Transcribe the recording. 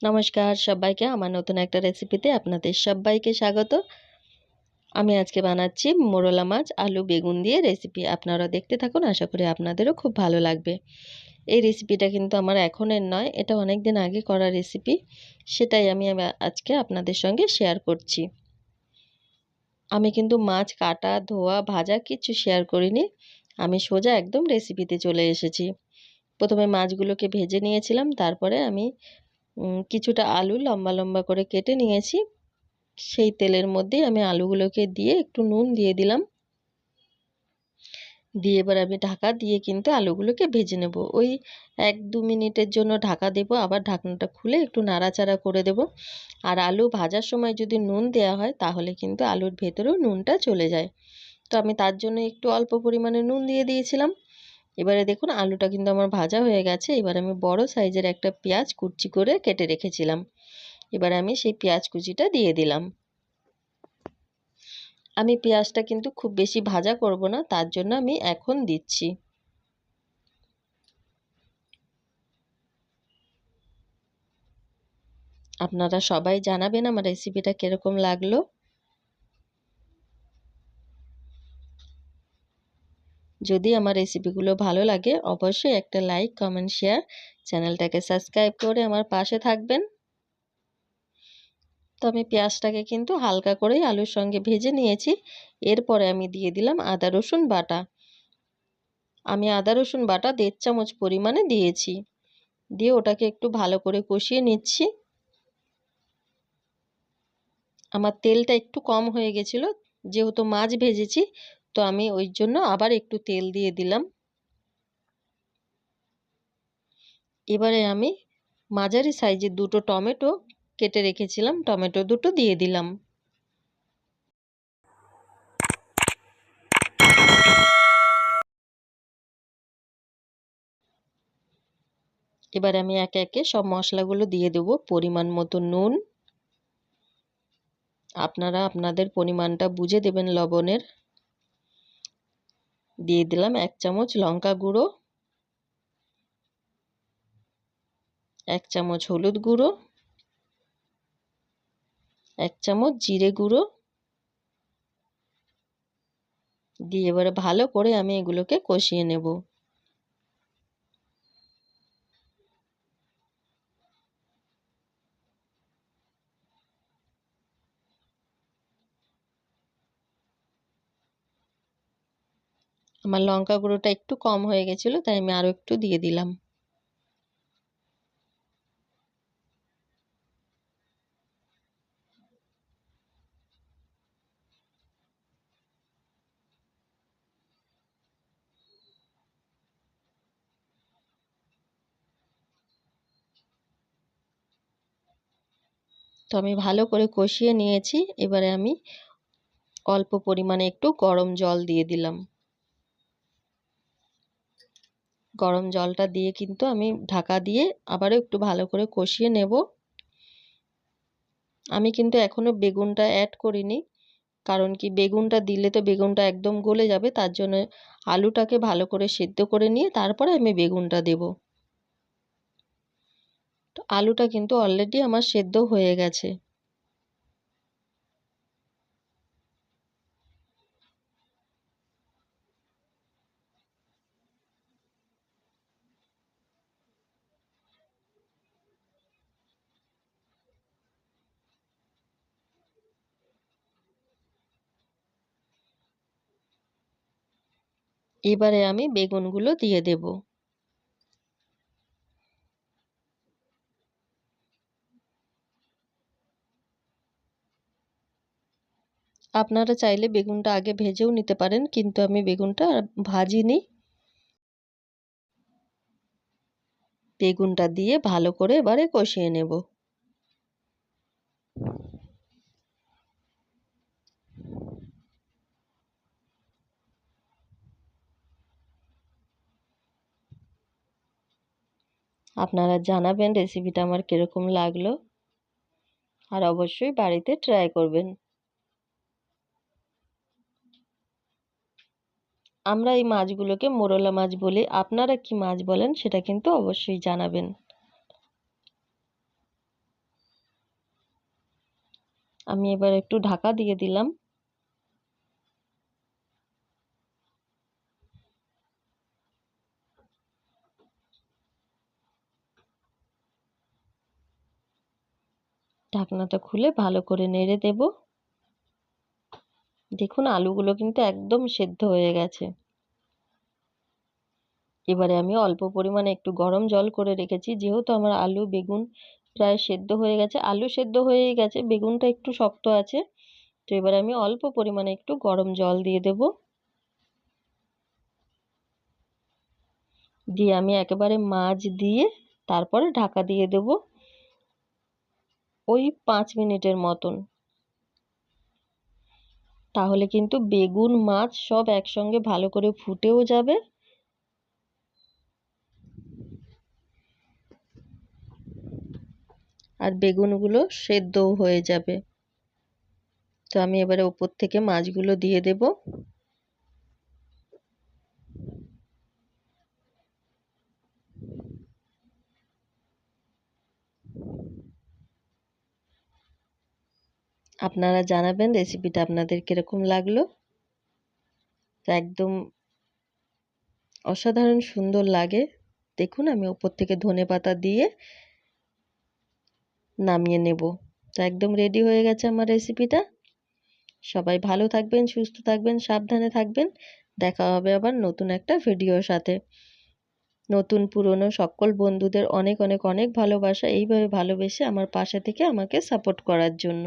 নমস্কার সবাইকে আমার নতুন একটা রেসিপিতে আপনাদের সবাইকে স্বাগত। আমি আজকে বানাচ্ছি মোরলা মাছ, আলু, বেগুন দিয়ে রেসিপি আপনারা দেখতে থাকুন, আশা করি আপনাদেরও খুব ভালো লাগবে। এই রেসিপিটা কিন্তু আমার এখনের নয়, এটা অনেক দিন আগে করা রেসিপি সেটাই আমি আজকে আপনাদের সঙ্গে শেয়ার করছি। আমি কিন্তু মাছ কাটা, ধোয়া, ভাজা কিছু শেয়ার করিনি। আমি সোজা একদম রেসিপিতে চলে এসেছি। প্রথমে মাছগুলোকে ভেজে নিয়েছিলাম, তারপরে আমি কিছুটা আলু লম্বা লম্বা করে কেটে নিয়েছি। সেই তেলের মধ্যেই আমি আলুগুলোকে দিয়ে একটু নুন দিয়ে দিলাম। দিয়ে এবার আমি ঢাকা দিয়ে কিন্তু আলুগুলোকে ভেজে নেব। ওই এক দু মিনিটের জন্য ঢাকা দেব, আবার ঢাকনাটা খুলে একটু নাড়াচাড়া করে দেব। আর আলু ভাজার সময় যদি নুন দেওয়া হয়, তাহলে কিন্তু আলুর ভেতরেও নুনটা চলে যায়। তো আমি তার জন্য একটু অল্প পরিমাণে নুন দিয়ে দিয়েছিলাম। এবারে দেখুন আলুটা কিন্তু আমার ভাজা হয়ে গেছে। এবার আমি বড় সাইজের একটা পেঁয়াজ কুচি করে কেটে রেখেছিলাম। এবার আমি সেই পেঁয়াজ কুচিটা দিয়ে দিলাম। আমি পেঁয়াজটা কিন্তু খুব বেশি ভাজা করব না, তার জন্য আমি এখন দিচ্ছি। আপনারা সবাই জানাবেন আমার রেসিপিটা কীরকম লাগল। যদি আমার রেসিপিগুলো ভালো লাগে, অবশ্যই একটা লাইক কমেন্ট শেয়ার চ্যানেলটাকে সাবস্ক্রাইব করে আমার পাশে থাকবেন। তো আমি পেঁয়াজটাকে কিন্তু হালকা করেই আলুর সঙ্গে ভেজে নিয়েছি। এরপরে আমি দিয়ে দিলাম আদা, রসুন বাটা। আমি আদা, রসুন বাটা দেড় চামচ পরিমাণে দিয়েছি। দিয়ে ওটাকে একটু ভালো করে কষিয়ে নিচ্ছি। আমার তেলটা একটু কম হয়ে গেছিল, যেহেতু মাছ ভেজেছি তো আমি ওই জন্য আবার একটু তেল দিয়ে দিলাম। এবারে আমি মাঝারি সাইজের দুটো টমেটো কেটে রেখেছিলাম, টমেটো দুটো দিয়ে দিলাম। এবার আমি একে একে সব মশলাগুলো দিয়ে দেব পরিমাণ মতো নুন। আপনারা আপনাদের পরিমাণটা বুঝে দেবেন লবণের। দিয়ে দিলাম এক চামচ লঙ্কা গুঁড়ো, এক চামচ হলুদ গুঁড়ো, এক চামচ জিরে গুঁড়ো। দিয়ে এবারে ভালো করে আমি এগুলোকে কষিয়ে নেব। আমার লঙ্কা গুঁড়োটা একটু কম হয়ে গেছিল, তাই আমি আরও একটু দিয়ে দিলাম। তো আমি ভালো করে কষিয়ে নিয়েছি, এবারে আমি অল্প পরিমাণে একটু গরম জল দিয়ে দিলাম। গরম জলটা দিয়ে কিন্তু আমি ঢাকা দিয়ে আবারও একটু ভালো করে কষিয়ে নেব। আমি কিন্তু এখনও বেগুনটা অ্যাড করিনি, কারণ কি বেগুনটা দিলে তো বেগুনটা একদম গলে যাবে, তার জন্য আলুটাকে ভালো করে সেদ্ধ করে নিয়ে তারপরে আমি বেগুনটা দেব। তো আলুটা কিন্তু অলরেডি আমার সেদ্ধ হয়ে গেছে। এবারে আমি বেগুনগুলো দিয়ে দেব। আপনারা চাইলে বেগুনটা আগে ভেজেও নিতে পারেন, কিন্তু আমি বেগুনটা ভাজিনি। বেগুনটা দিয়ে ভালো করে এবারে কষিয়ে নেব। আপনারা জানাবেন রেসিপিটা আমার কীরকম লাগল আর অবশ্যই বাড়িতে ট্রাই করবেন। আমরা এই মাছগুলোকে মোরলা মাছ বলি, আপনারা কি মাছ বলেন সেটা কিন্তু অবশ্যই জানাবেন। আমি এবার একটু ঢাকা দিয়ে দিলাম। ঢাকনাটা খুলে ভালো করে নেড়ে দেব। দেখুন, আলুগুলো কিন্তু একদম সেদ্ধ হয়ে গেছে। এবারে আমি অল্প পরিমাণে একটু গরম জল করে রেখেছি। যেহেতু আমার আলু, বেগুন প্রায় সেদ্ধ হয়ে গেছে, আলু সেদ্ধ হয়েই গেছে, বেগুনটা একটু শক্ত আছে। তো এবারে আমি অল্প পরিমাণে একটু গরম জল দিয়ে দেব। দিয়ে আমি একেবারে মাছ দিয়ে তারপরে ঢাকা দিয়ে দেব। ওই পাঁচ মিনিটের মতন। তাহলে কিন্তু বেগুন, মাছ সব একসঙ্গে ভালো করে ফুটেও যাবে। আর বেগুনগুলো সেদ্ধও হয়ে যাবে। তো আমি এবারে ওপর থেকে মাছগুলো দিয়ে দেব। আপনারা জানাবেন রেসিপিটা আপনাদের কীরকম লাগল? একদম অসাধারণ সুন্দর লাগে। দেখুন, আমি ওপর থেকে ধনে পাতা দিয়ে নামিয়ে নেব। তো একদম রেডি হয়ে গেছে আমার রেসিপিটা সবাই ভালো থাকবেন, সুস্থ থাকবেন, সাবধানে থাকবেন। দেখা হবে আবার নতুন একটা ভিডিওর সাথে। নতুন, পুরনো সকল বন্ধুদের অনেক অনেক অনেক ভালোবাসা। এইভাবে ভালোবেসে আমার পাশে থেকে আমাকে সাপোর্ট করার জন্য।